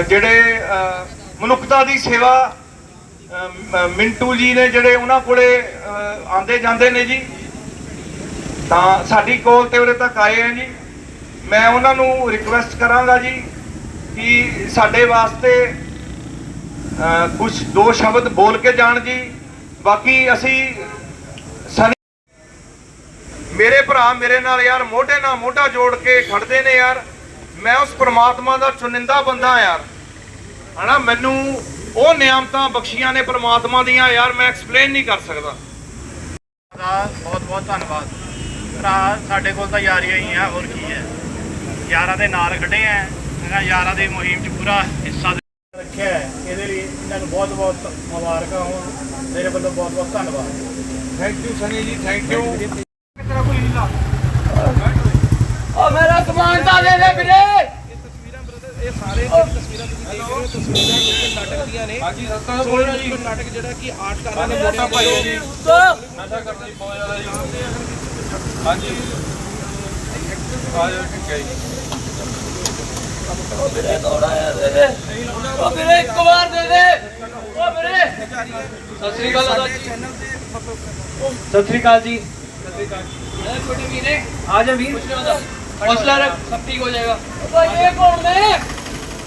ਜਿਹੜੇ ਮਨੁੱਖਤਾ ਦੀ ਸੇਵਾ ਮਿੰਟੂ ਜੀ ਨੇ ਜਿਹੜੇ ਉਹਨਾਂ ਕੋਲੇ ਅ, ਆਉਂਦੇ ਜਾਂਦੇ ਨੇ ਜੀ ਤਾਂ ਸਾਡੀ ਕੋਲ ਤੇ ਉਰੇ ਤੱਕ ਆਏ ਆ ਜੀ। ਮੈਂ ਉਹਨਾਂ ਨੂੰ ਰਿਕਵੈਸਟ ਕਰਾਂਗਾ ਜੀ ਕਿ ਸਾਡੇ ਵਾਸਤੇ ਕੁਝ ਦੋ ਸ਼ਬਦ ਬੋਲ ਕੇ ਜਾਣ ਜੀ। ਬਾਕੀ ਅਸੀਂ ਸਨੀ ਮੇਰੇ ਭਰਾ ਮੇਰੇ ਨਾਲ ਯਾਰ ਮੋਢੇ ਨਾਲ ਮੋਢਾ ਜੋੜ ਕੇ ਖੜਦੇ ਨੇ ਯਾਰ। ਮੈਂ ਉਸ ਪ੍ਰਮਾਤਮਾ ਦਾ ਚੁਣਿੰਦਾ ਬੰਦਾ ਯਾਰ। ਹਨਾ ਮੈਨੂੰ ਉਹ ਨਿਆਮਤਾਂ ਬਖਸ਼ੀਆਂ ਨੇ ਪ੍ਰਮਾਤਮਾ ਦੀਆਂ ਯਾਰ ਮੈਂ ਐਕਸਪਲੇਨ ਨਹੀਂ ਕਰ ਸਕਦਾ। ਦਾ ਬਹੁਤ ਬਹੁਤ ਧੰਨਵਾਦ। ਭਰਾ ਸਾਡੇ ਕੋਲ ਤਾਂ ਯਾਰੀਆਂ ਹੀ ਆ ਹੋਰ ਕੀ ਹੈ। ਯਾਰਾਂ ਦੇ ਨਾਲ ਖੜੇ ਆ ਇਹਨਾਂ ਯਾਰਾਂ ਦੀ ਮੁਹਿੰਮ 'ਚ ਪੂਰਾ ਹਿੱਸਾ ਦੇ- ਰੱਖਿਆ ਹੈ। ਇਹਦੇ ਲਈ ਇਹਨਾਂ ਨੂੰ ਬਹੁਤ ਬਹੁਤ ਮੁਬਾਰਕਾਂ ਹੋਣ। ਮੇਰੇ ਵੱਲੋਂ ਬਹੁਤ ਬਹੁਤ ਧੰਨਵਾਦ। ਥੈਂਕ ਯੂ ਸਨੀ ਜੀ ਥੈਂਕ ਯੂ ਓ ਮੇਰਾ ਕਮਾਂਡਾ ਦੇ ਦੇ ਵੀਰੇ ਸਾਰੇ ਤਸਵੀਰਾਂ ਤੁਸੀਂ ਦੇਖ ਰਹੇ ਹੋ ਤਸਵੀਰਾਂ ਕਿ ਨਾਟਕ ਦੀਆਂ ਨੇ ਹਾਂਜੀ ਸਸਤਾ ਬੋਲ ਰਿਹਾ ਜੀ ਨਾਟਕ ਜਿਹੜਾ ਕਿ ਆਰਟਕਾਰਾਂ ਨੇ ਮੋਟਾ ਪਾਈ ਜੀ ਨਸ਼ਾ ਕਰਦੇ ਬਹੁਤ ਜ਼ਿਆਦਾ ਜੀ ਹਾਂਜੀ ਆਜੋ ਠੀਕ ਹੈ ਜੀ ਓ ਵੀਰੇ ਥੋੜਾ ਯਾਰ ਦੇ ਦੇ ਓ ਵੀਰੇ ਇੱਕ ਵਾਰ ਦੇ ਦੇ ਓ ਵੀਰੇ ਸਤਿ ਸ੍ਰੀ ਅਕਾਲ ਜੀ ਸਤਿ ਸ੍ਰੀ ਅਕਾਲ ਜੀ ਸਤਿ ਸ੍ਰੀ ਅਕਾਲ ਛੋਟੇ ਵੀਰੇ ਆ ਜਾ ਵੀਰ ਪੁੱਛ ਲਿਆ ਹੌਸਲਾ ਰੱਖ ਸਭ ਠੀਕ ਹੋ ਜਾਏਗਾ। ਭਾਈ ਇਹ ਕੌਣ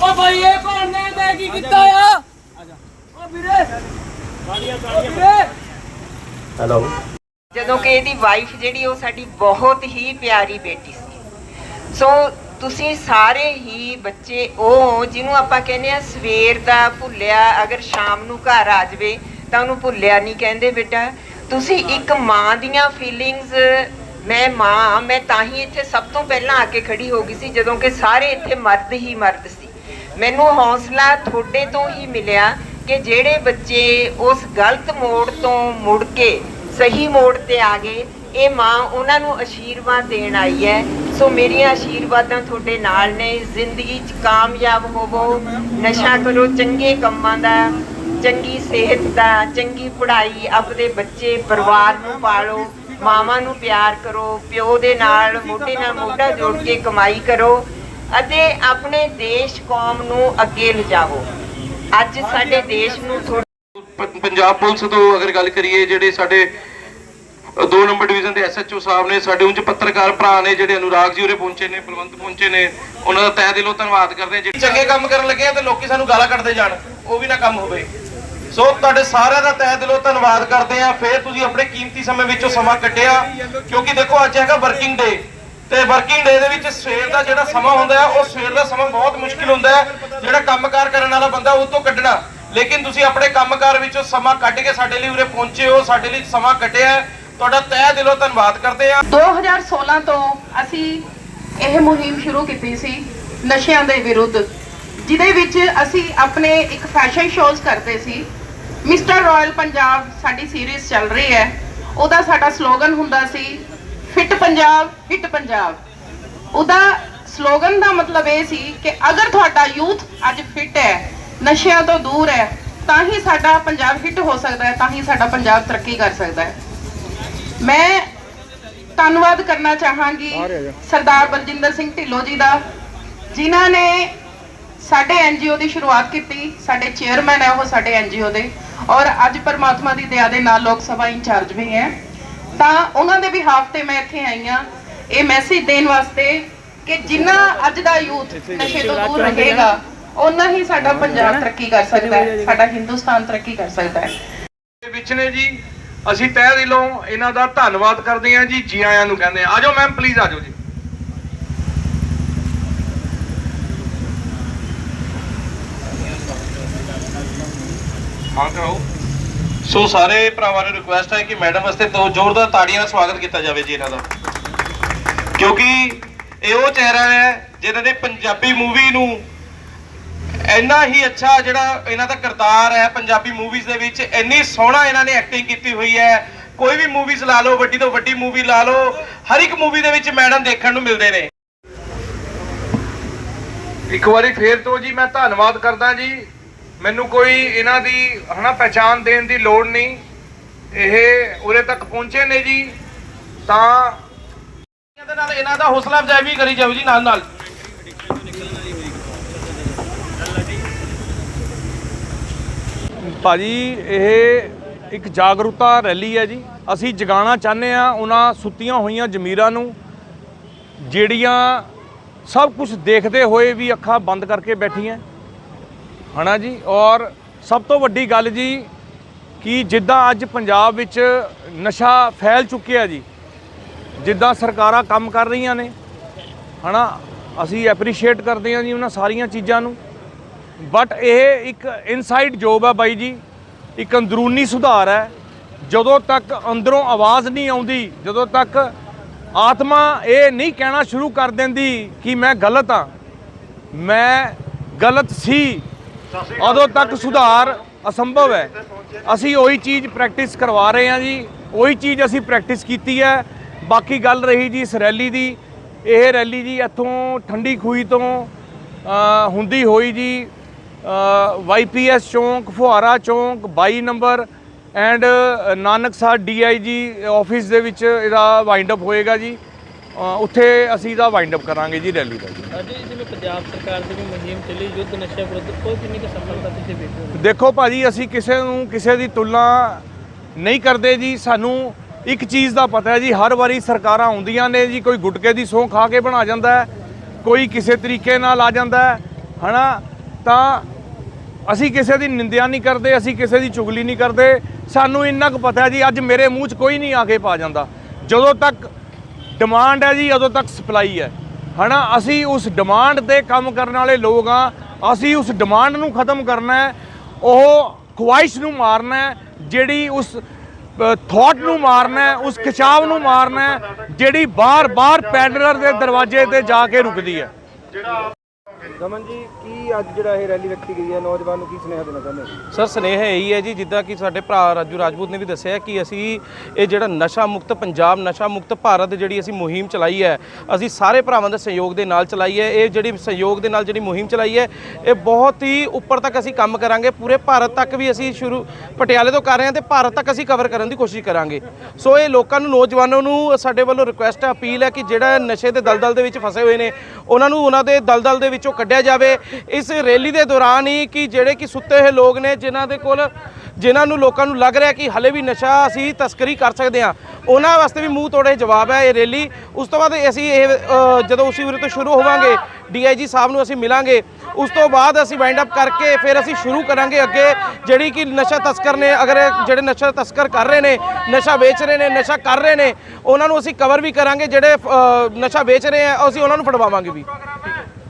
ਓ ਭਾਈ ਇਹ ਕੌਣ ਮੈਂ ਕੀ ਕੀਤਾ ਆ? ਓ ਵੀਰੇ ਗਾੜੀਆਂ ਗਾੜੀਆਂ। ਹੈਲੋ। ਜਦੋਂ ਕਿ ਇਹਦੀ ਵਾਈਫ ਜਿਹੜੀ ਉਹ ਸਾਡੀ ਬਹੁਤ ਹੀ ਪਿਆਰੀ ਬੇਟੀ ਸੀ। ਸੋ ਤੁਸੀਂ ਸਾਰੇ ਹੀ ਬੱਚੇ ਉਹ ਜਿਹਨੂੰ ਆਪਾਂ ਕਹਿੰਦੇ ਆ ਸਵੇਰ ਦਾ ਭੁੱਲਿਆ ਅਗਰ ਸ਼ਾਮ ਨੂੰ ਘਰ ਆ ਜਾਵੇ ਤਾਂ ਉਹਨੂੰ ਭੁੱਲਿਆ ਨਹੀਂ ਕਹਿੰਦੇ ਬੇਟਾ। ਤੁਸੀਂ ਇੱਕ ਮਾਂ ਦੀਆਂ ਫੀਲਿੰਗਸ ਮੈਂ ਮਾਂ ਮੈਂ ਤਾਂ ਹੀ ਇੱਥੇ ਸਭ ਤੋਂ ਪਹਿਲਾਂ ਆ ਕੇ ਖੜੀ ਹੋ ਗਈ ਸੀ, ਜਦੋਂ ਕਿ ਸਾਰੇ ਇੱਥੇ ਮਰਦ ਹੀ ਮਰਦ ਸੀ। ਮੈਨੂੰ ਹੌਸਲਾ ਤੁਹਾਡੇ ਤੋਂ ਹੀ ਮਿਲਿਆ ਕਿ ਜਿਹੜੇ ਬੱਚੇ ਉਸ ਗਲਤ ਮੋੜ ਤੋਂ ਮੁੜ ਕੇ ਸਹੀ ਮੋੜ ਤੇ ਆ ਗਏ, ਇਹ ਮਾਂ ਉਹਨਾਂ ਨੂੰ ਆਸ਼ੀਰਵਾਦ ਦੇਣ ਆਈ ਹੈ। ਸੋ ਮੇਰੀਆਂ ਆਸ਼ੀਰਵਾਦਾਂ ਤੁਹਾਡੇ ਨਾਲ ਨੇ। ਜ਼ਿੰਦਗੀ 'ਚ ਕਾਮਯਾਬ ਹੋਵੋ। ਨਸ਼ਾ ਕਰੋ, ਚੰਗੇ ਕੰਮਾਂ ਦਾ, ਚੰਗੀ ਸਿਹਤ ਦਾ, ਚੰਗੀ ਪੜ੍ਹਾਈ ਆਪਣੇ ਬੱਚੇ, ਪਰਿਵਾਰ ਨੂੰ ਪਾਲੋ। ਮਾਵਾਂ ਨੂੰ ਪਿਆਰ ਕਰੋ, ਪਿਓ ਦੇ ਨਾਲ ਮੋਢੇ ਨਾਲ ਮੋਢਾ ਜੋੜ ਕੇ ਕਮਾਈ ਕਰੋ ਅਤੇ ਆਪਣੇ ਦੇਸ਼ ਕੌਮ ਨੂੰ ਅੱਗੇ ਲਿਜਾਵੋ ਅੱਜ ਸਾਡੇ ਦੇਸ਼ ਨੂੰ ਪੰਜਾਬ ਪੁਲਿਸ ਤੋਂ ਅਗਰ ਗੱਲ ਕਰੀਏ, ਜਿਹੜੇ ਸਾਡੇ 2 ਨੰਬਰ ਡਿਵੀਜ਼ਨ ਦੇ ਐਸਐਚਓ ਸਾਹਿਬ ਨੇ, ਸਾਡੇ ਉਂਝ ਪੱਤਰਕਾਰ ਭਰਾ ਨੇ, ਜਿਹੜੇ ਅਨੁਰਾਗ ਜੀ ਉਰੇ ਪਹੁੰਚੇ ਨੇ, ਬਲਵੰਤ ਪਹੁੰਚੇ ਨੇ, ਉਹਨਾਂ ਦਾ ਤਹਿ ਦਿਲੋਂ ਧੰਨਵਾਦ ਕਰਦੇ ਜਿਹੜੇ ਚੰਗੇ ਕੰਮ ਕਰਨ ਲੱਗੇ ਆ, ਤੇ ਲੋਕੀ ਸਾਨੂੰ ਗਾਲਾਂ ਕੱਢਦੇ ਜਾਣ, ਉਹ ਵੀ ਨਾ ਕੰਮ ਹੋਵੇ। ਸੋ ਤੁਹਾਡੇ ਸਾਰਿਆਂ ਦਾ ਤਹਿ ਦਿਲੋਂ ਧੰਨਵਾਦ ਕਰਦੇ ਆ ਫੇਰ ਤੁਸੀਂ ਆਪਣੇ ਕੀਮਤੀ ਸਮੇਂ ਵਿੱਚੋਂ ਸਮਾਂ ਕੱਢਿਆ, ਕਿਉਂਕਿ ਦੇਖੋ, ਅੱਜ ਹੈਗਾ ਵਰਕਿੰਗ ਡੇ ਤੇ ਵਰਕਿੰਗ ਡੇ ਦੇ ਵਿੱਚ ਸਵੇਰ ਦਾ ਜਿਹੜਾ ਸਮਾਂ ਹੁੰਦਾ ਹੈ, ਉਹ ਸਵੇਰ ਦਾ ਸਮਾਂ ਬਹੁਤ ਮੁਸ਼ਕਿਲ ਹੁੰਦਾ ਹੈ। ਜਿਹੜਾ ਕੰਮਕਾਰ ਕਰਨ ਵਾਲਾ ਬੰਦਾ ਉਹ ਤੋਂ ਕੱਢਣਾ। ਲੇਕਿਨ ਤੁਸੀਂ ਆਪਣੇ ਕੰਮਕਾਰ ਵਿੱਚੋਂ ਸਮਾਂ ਕੱਢ ਕੇ ਸਾਡੇ ਲਈ ਉਰੇ ਪਹੁੰਚੇ ਹੋ, ਸਾਡੇ ਲਈ ਸਮਾਂ ਕੱਢਿਆ ਤੁਹਾਡਾ ਤਹਿ ਦਿਲੋਂ ਧੰਨਵਾਦ ਕਰਦੇ ਆ 2016 ਤੋਂ ਅਸੀਂ ਇਹ ਮੁਹਿੰਮ ਸ਼ੁਰੂ ਕੀਤੀ ਸੀ ਨਸ਼ਿਆਂ ਦੇ ਵਿਰੁੱਧ, ਜਿਹਦੇ ਵਿੱਚ ਅਸੀਂ ਆਪਣੇ ਇੱਕ ਫੈਸ਼ਨ ਸ਼ੋਜ਼ ਕਰਦੇ ਸੀ। ਮਿਸਟਰ ਰਾਇਲ ਪੰਜਾਬ ਸਾਡੀ ਸੀਰੀਜ਼ ਚੱਲ ਰਹੀ ਹੈ। ਉਹਦਾ ਸਾਡਾ ਸਲੋਗਨ ਹੁੰਦਾ ਸੀ ਫਿੱਟ ਪੰਜਾਬ ਹਿੱਟ ਪੰਜਾਬ। ਉਹਦਾ ਸਲੋਗਨ ਦਾ ਮਤਲਬ ਇਹ ਸੀ ਕਿ ਅਗਰ ਤੁਹਾਡਾ ਯੂਥ ਅੱਜ ਫਿੱਟ ਹੈ ਨਸ਼ਿਆਂ ਤੋਂ ਦੂਰ ਹੈ ਤਾਂ ਹੀ ਸਾਡਾ ਪੰਜਾਬ ਹਿੱਟ ਹੋ ਸਕਦਾ ਹੈ ਤਾਂ ਹੀ ਸਾਡਾ ਪੰਜਾਬ ਤਰੱਕੀ ਕਰ ਸਕਦਾ ਹੈ। ਮੈਂ ਧੰਨਵਾਦ ਕਰਨਾ ਚਾਹਾਂਗੀ ਸਰਦਾਰ ਬਲਜਿੰਦਰ ਸਿੰਘ ਢਿੱਲੋਂ ਜੀ ਦਾ ਜਿਨ੍ਹਾਂ ਨੇ ਸਾਡੇ ਐਨਜੀਓ ਦੀ ਸ਼ੁਰੂਆਤ ਕੀਤੀ ਸਾਡੇ ਚੇਅਰਮੈਨ ਹੈ ਉਹ ਸਾਡੇ ਐਨਜੀਓ ਦੇ ਔਰ ਅੱਜ ਪਰਮਾਤਮਾ ਦੀ ਦਇਆ ਦੇ ਨਾਲ ਲੋਕ ਸਭਾ ਇੰਚਾਰਜ ਵੀ ਹੈ। ਤਾਂ ਉਹਨਾਂ ਦੇ ਬਿਹਾਫ ਤੇ ਮੈਂ ਇੱਥੇ ਆਈ ਹਾਂ। ਇਹ ਮੈਸੇਜ ਦੇਣ ਵਾਸਤੇ ਕਿ ਜਿੰਨਾ ਅੱਜ ਦਾ ਯੂਥ ਨਸ਼ੇ ਤੋਂ ਦੂਰ ਰਹੇਗਾ ਉਹਨਾਂ ਹੀ ਸਾਡਾ ਪੰਜਾਬ ਤਰੱਕੀ ਕਰ ਸਕਦਾ ਹੈ ਸਾਡਾ ਹਿੰਦੁਸਤਾਨ ਤਰੱਕੀ ਕਰ ਸਕਦਾ ਹੈ। ਦੇ ਵਿੱਚ ਨੇ ਜੀ ਅਸੀਂ ਤਹਿ ਦਿਲੋਂ ਇਹਨਾਂ ਦਾ ਧੰਨਵਾਦ ਕਰਦੇ ਹਾਂ ਜੀ ਜੀ ਆਇਆਂ ਨੂੰ ਕਹਿੰਦੇ ਆ ਆਜੋ ਮੈਮ ਪਲੀਜ਼ ਆਜੋ ਜੀ। ਹਾਂ ਕਹੋ ਸੋ ਸਾਰੇ ਭਰਾਵਾਂ ਨੂੰ ਰਿਕੁਐਸਟ ਹੈ ਕਿ ਮੈਡਮ ਵਾਸਤੇ ਦੋ ਜ਼ੋਰਦਾਰ ਤਾੜੀਆਂ ਨਾਲ ਸਵਾਗਤ ਕੀਤਾ ਜਾਵੇ ਜੀ ਇਹਨਾਂ ਦਾ। ਕਿਉਂਕਿ ਇਹ ਉਹ ਚਿਹਰਾ ਹੈ ਜਿਨ੍ਹਾਂ ਨੇ ਪੰਜਾਬੀ ਮੂਵੀ ਨੂੰ ਇੰਨਾ ਹੀ ਅੱਛਾ ਜਿਹੜਾ ਇਹਨਾਂ ਦਾ ਕਿਰਦਾਰ ਹੈ, ਪੰਜਾਬੀ ਮੂਵੀਜ਼ ਦੇ ਵਿੱਚ ਇੰਨੀ ਸੋਹਣਾ ਇਹਨਾਂ ਨੇ ਐਕਟਿੰਗ ਕੀਤੀ ਹੋਈ ਹੈ। ਕੋਈ ਵੀ ਮੂਵੀਜ਼ ਲਾ ਲਓ, ਵੱਡੀ ਤੋਂ ਵੱਡੀ ਮੂਵੀ ਲਾ ਲਓ, ਹਰ ਇੱਕ ਮੂਵੀ ਦੇ ਵਿੱਚ ਮੈਡਮ ਦੇਖਣ ਨੂੰ ਮਿਲਦੇ ਨੇ। ਇੱਕ ਵਾਰੀ ਫੇਰ ਤੋਂ ਜੀ ਮੈਂ ਧੰਨਵਾਦ ਕਰਦਾ ਜੀ। ਮੈਨੂੰ ਕੋਈ ਇਹਨਾਂ ਦੀ ਹਨਾ ਪਹਿਚਾਨ ਦੇਣ ਦੀ ਲੋੜ ਨਹੀਂ। ਇਹ ਉਰੇ ਤੱਕ ਪਹੁੰਚੇ ਨੇ ਜੀ ਤਾਂ ਇਹਦੇ ਨਾਲ ਇਹਨਾਂ ਦਾ ਹੌਸਲਾ ਅਫਜ਼ਾਈ ਵੀ ਕਰੀ ਜਾਓ ਜੀ ਨਾਲ ਨਾਲ। ਭਾਜੀ ਇਹ ਇੱਕ ਜਾਗਰੂਕਤਾ ਰੈਲੀ ਹੈ ਜੀ। ਅਸੀਂ ਜਗਾਉਣਾ ਚਾਹੁੰਦੇ ਆ ਉਹਨਾਂ ਸੁੱਤੀਆਂ ਹੋਈਆਂ ਜ਼ਮੀਰਾਂ ਨੂੰ ਜਿਹੜੀਆਂ ਸਭ ਕੁਝ ਦੇਖਦੇ ਹੋਏ ਵੀ ਅੱਖਾਂ ਬੰਦ ਕਰਕੇ ਬੈਠੀਆਂ। ਹਨਾ ਜੀ? ਔਰ ਸਭ ਤੋਂ ਵੱਡੀ ਗੱਲ ਜੀ ਕਿ ਜਿੱਦਾਂ ਅੱਜ ਪੰਜਾਬ ਵਿੱਚ ਨਸ਼ਾ ਫੈਲ ਚੁੱਕਿਆ ਜੀ, ਜਿੱਦਾਂ ਸਰਕਾਰਾਂ ਕੰਮ ਕਰ ਰਹੀਆਂ ਨੇ, ਹਨਾ? ਅਸੀਂ ਐਪਰੀਸ਼ੀਏਟ ਕਰਦੇ ਹਾਂ ਜੀ ਉਹਨਾਂ ਸਾਰੀਆਂ ਚੀਜ਼ਾਂ ਨੂੰ। ਬਟ ਇਹ ਇੱਕ ਇਨਸਾਈਡ ਜੋਬ ਹੈ ਬਾਈ ਜੀ, ਇੱਕ ਅੰਦਰੂਨੀ ਸੁਧਾਰ ਹੈ। ਜਦੋਂ ਤੱਕ ਅੰਦਰੋਂ ਆਵਾਜ਼ ਨਹੀਂ ਆਉਂਦੀ, ਜਦੋਂ ਤੱਕ ਆਤਮਾ ਇਹ ਨਹੀਂ ਕਹਿਣਾ ਸ਼ੁਰੂ ਕਰ ਦਿੰਦੀ ਕਿ ਮੈਂ ਗਲਤ ਹਾਂ, ਮੈਂ ਗਲਤ ਸੀ ਉਦੋਂ ਤੱਕ ਸੁਧਾਰ ਅਸੰਭਵ ਹੈ। ਅਸੀਂ ਉਹੀ ਚੀਜ਼ ਪ੍ਰੈਕਟਿਸ ਕਰਵਾ ਰਹੇ ਹਾਂ ਜੀ। ਉਹੀ ਚੀਜ਼ ਅਸੀਂ ਪ੍ਰੈਕਟਿਸ ਕੀਤੀ ਹੈ। ਬਾਕੀ ਗੱਲ ਰਹੀ ਜੀ ਇਸ ਰੈਲੀ ਦੀ। ਇਹ ਰੈਲੀ ਜੀ ਇੱਥੋਂ ਠੰਡੀ ਖੂਹੀ ਤੋਂ ਹੁੰਦੀ ਹੋਈ ਜੀ ਵਾਈਪੀਐਸ ਚੌਂਕ, ਫੁਹਾਰਾ ਚੌਂਕ 22 number and Nanaksar DIG office ਦੇ ਵਿੱਚ ਇਹਦਾ ਵਾਈਂਡ ਅਪ ਹੋਏਗਾ ਜੀ। ਉੱਥੇ ਅਸੀਂ ਇਹਦਾ ਵਾਈਂਡ ਅਪ ਕਰਾਂਗੇ ਜੀ ਰੈਲੀ ਦਾ ਜੀ। ਅੱਜ ਜਿਵੇਂ ਪੰਜਾਬ ਸਰਕਾਰ ਦੀ ਵੀ ਮੁਹਿੰਮ ਚੱਲੀ ਯੁੱਧ ਨਸ਼ਾ ਵਿਰੁੱਧ ਉਹ ਕਿੰਨੀ ਕੁ ਸਫਲਤਾ ਤੁਸੀਂ ਵੇਖਦੇ ਹੋ? ਦੇਖੋ ਭਾਜੀ ਅਸੀਂ ਕਿਸੇ ਨੂੰ ਕਿਸੇ ਦੀ ਤੁਲਨਾ ਨਹੀਂ ਕਰਦੇ ਜੀ। ਸਾਨੂੰ ਇੱਕ ਚੀਜ਼ ਦਾ ਪਤਾ ਹੈ ਜੀ ਹਰ ਵਾਰੀ ਸਰਕਾਰਾਂ ਆਉਂਦੀਆਂ ਨੇ ਜੀ ਕੋਈ ਗੁਟਕੇ ਦੀ ਸੌਂ ਖਾ ਕੇ ਬਣਾ ਜਾਂਦਾ ਹੈ ਕੋਈ ਕਿਸੇ ਤਰੀਕੇ ਨਾਲ ਆ ਜਾਂਦਾ ਹੈ ਹਨਾ? ਤਾਂ ਅਸੀਂ ਕਿਸੇ ਦੀ ਨਿੰਦਿਆ ਨਹੀਂ ਕਰਦੇ ਅਸੀਂ ਕਿਸੇ ਦੀ ਚੁਗਲੀ ਨਹੀਂ ਕਰਦੇ। ਸਾਨੂੰ ਇੰਨਾ ਕੁ ਪਤਾ ਹੈ ਜੀ ਅੱਜ ਮੇਰੇ ਮੂੰਹ 'ਚ ਕੋਈ ਨਹੀਂ ਆ ਕੇ ਪਾ ਜਾਂਦਾ। ਜਦੋਂ ਤੱਕ ਡਿਮਾਂਡ ਹੈ ਜੀ, ਉਦੋਂ ਤੱਕ ਸਪਲਾਈ ਹੈ। ਹਨਾ, ਅਸੀਂ ਉਸ ਡਿਮਾਂਡ ਤੇ ਕੰਮ ਕਰਨ ਵਾਲੇ ਲੋਕ ਆ ਅਸੀਂ ਉਸ ਡਿਮਾਂਡ ਨੂੰ ਖਤਮ ਕਰਨਾ ਹੈ। ਉਹ ਖੁਆਇਸ਼ ਨੂੰ ਮਾਰਨਾ ਹੈ, ਜਿਹੜੀ ਉਸ ਥਾਟ ਨੂੰ ਮਾਰਨਾ ਹੈ, ਉਸ ਖਿਚਾਵ ਨੂੰ ਮਾਰਨਾ ਹੈ, ਜਿਹੜੀ ਬਾਰ-ਬਾਰ ਪੈਡਲਰ ਦੇ ਦਰਵਾਜ਼ੇ ਤੇ ਜਾ ਕੇ ਰੁਕਦੀ ਹੈ। ਦਮਨ ਜੀ, ਕੀ ਅੱਜ ਜਿਹੜਾ ਇਹ ਰੈਲੀ ਰੱਖੀ ਗਈ ਹੈ? ਨੌਜਵਾਨ ਨੂੰ ਕੀ ਸੁਨੇਹਾ ਦੇਣਾ ਚਾਹੁੰਦੇ ਹੋ? ਸਰ, ਸੁਨੇਹਾ ਇਹੀ ਹੈ ਜੀ, ਜਿੱਦਾਂ ਕਿ ਸਾਡੇ ਭਰਾ ਰਾਜੂ ਰਾਜਪੂਤ ਨੇ ਵੀ ਦੱਸਿਆ ਕਿ ਅਸੀਂ ਇਹ ਜਿਹੜਾ ਨਸ਼ਾ ਮੁਕਤ ਪੰਜਾਬ, ਨਸ਼ਾ ਮੁਕਤ ਭਾਰਤ ਜਿਹੜੀ ਅਸੀਂ ਮੁਹਿੰਮ ਚਲਾਈ ਹੈ, ਅਸੀਂ ਸਾਰੇ ਭਰਾਵਾਂ ਦੇ ਸਹਿਯੋਗ ਦੇ ਨਾਲ ਚਲਾਈ ਹੈ। ਇਹ ਜਿਹੜੀ ਸਹਿਯੋਗ ਦੇ ਨਾਲ ਜਿਹੜੀ ਮੁਹਿੰਮ ਚਲਾਈ ਹੈ, ਇਹ ਬਹੁਤ ਹੀ ਉੱਪਰ ਤੱਕ ਅਸੀਂ ਕੰਮ ਕਰਾਂਗੇ। ਪੂਰੇ ਭਾਰਤ ਤੱਕ ਵੀ ਅਸੀਂ ਸ਼ੁਰੂ ਪਟਿਆਲੇ ਤੋਂ ਕਰ ਰਹੇ ਹਾਂ ਤੇ ਭਾਰਤ ਤੱਕ ਅਸੀਂ ਕਵਰ ਕਰਨ ਦੀ ਕੋਸ਼ਿਸ਼ ਕਰਾਂਗੇ। ਸੋ ਇਹ ਲੋਕਾਂ ਨੂੰ, ਨੌਜਵਾਨਾਂ ਨੂੰ ਸਾਡੇ ਵੱਲੋਂ ਰਿਕੁਐਸਟ ਹੈ, ਅਪੀਲ ਹੈ ਕਿ ਜਿਹੜਾ ਨਸ਼ੇ ਦੇ ਦਲਦਲ ਦੇ ਵਿੱਚ ਫਸੇ ਹੋਏ ਨੇ, ਉਹਨਾਂ ਨੂੰ ਉਹਨਾਂ ਦੇ ਦਲਦਲ ਦੇ ਵਿੱਚੋਂ ਕੱਢਿਆ ਜਾਵੇ। ਇਸ ਰੈਲੀ ਦੇ ਦੌਰਾਨ ਹੀ ਕਿ ਜਿਹੜੇ ਕਿ ਸੁੱਤੇ ਹੋਏ ਲੋਕ ਨੇ, ਜਿਨ੍ਹਾਂ ਦੇ ਕੋਲ ਜਿਨ੍ਹਾਂ ਨੂੰ ਲੋਕਾਂ ਨੂੰ ਲੱਗ ਰਿਹਾ ਕਿ ਹਲੇ ਵੀ ਨਸ਼ਾ ਅਸੀਂ ਤਸਕਰੀ ਕਰ ਸਕਦੇ ਹਾਂ, ਉਹਨਾਂ ਵਾਸਤੇ ਵੀ ਮੂੰਹ ਤੋੜੇ ਜਵਾਬ ਹੈ ਇਹ ਰੈਲੀ। ਉਸ ਤੋਂ ਬਾਅਦ ਅਸੀਂ ਇਹ ਜਦੋਂ ਉਸੇ ਵੀਰੇ ਤੋਂ ਸ਼ੁਰੂ ਹੋਵਾਂਗੇ, ਡੀਆਈਜੀ ਸਾਹਿਬ ਨੂੰ ਅਸੀਂ ਮਿਲਾਂਗੇ। ਉਸ ਤੋਂ ਬਾਅਦ ਅਸੀਂ ਵਾਈਂਡ ਅਪ ਕਰਕੇ ਫਿਰ ਅਸੀਂ ਸ਼ੁਰੂ ਕਰਾਂਗੇ ਅੱਗੇ, ਜਿਹੜੀ ਕਿ ਨਸ਼ਾ ਤਸਕਰ ਨੇ, ਅਗਰ ਜਿਹੜੇ ਨਸ਼ਾ ਤਸਕਰ ਕਰ ਰਹੇ ਨੇ, ਨਸ਼ਾ ਵੇਚ ਰਹੇ ਨੇ, ਨਸ਼ਾ ਕਰ ਰਹੇ ਨੇ, ਉਹਨਾਂ ਨੂੰ ਅਸੀਂ ਕਵਰ ਵੀ ਕਰਾਂਗੇ, ਜਿਹੜੇ ਨਸ਼ਾ ਵੇਚ ਰਹੇ ਆ, ਅਸੀਂ ਉਹਨਾਂ ਨੂੰ ਫੜਵਾਵਾਂਗੇ ਵੀ।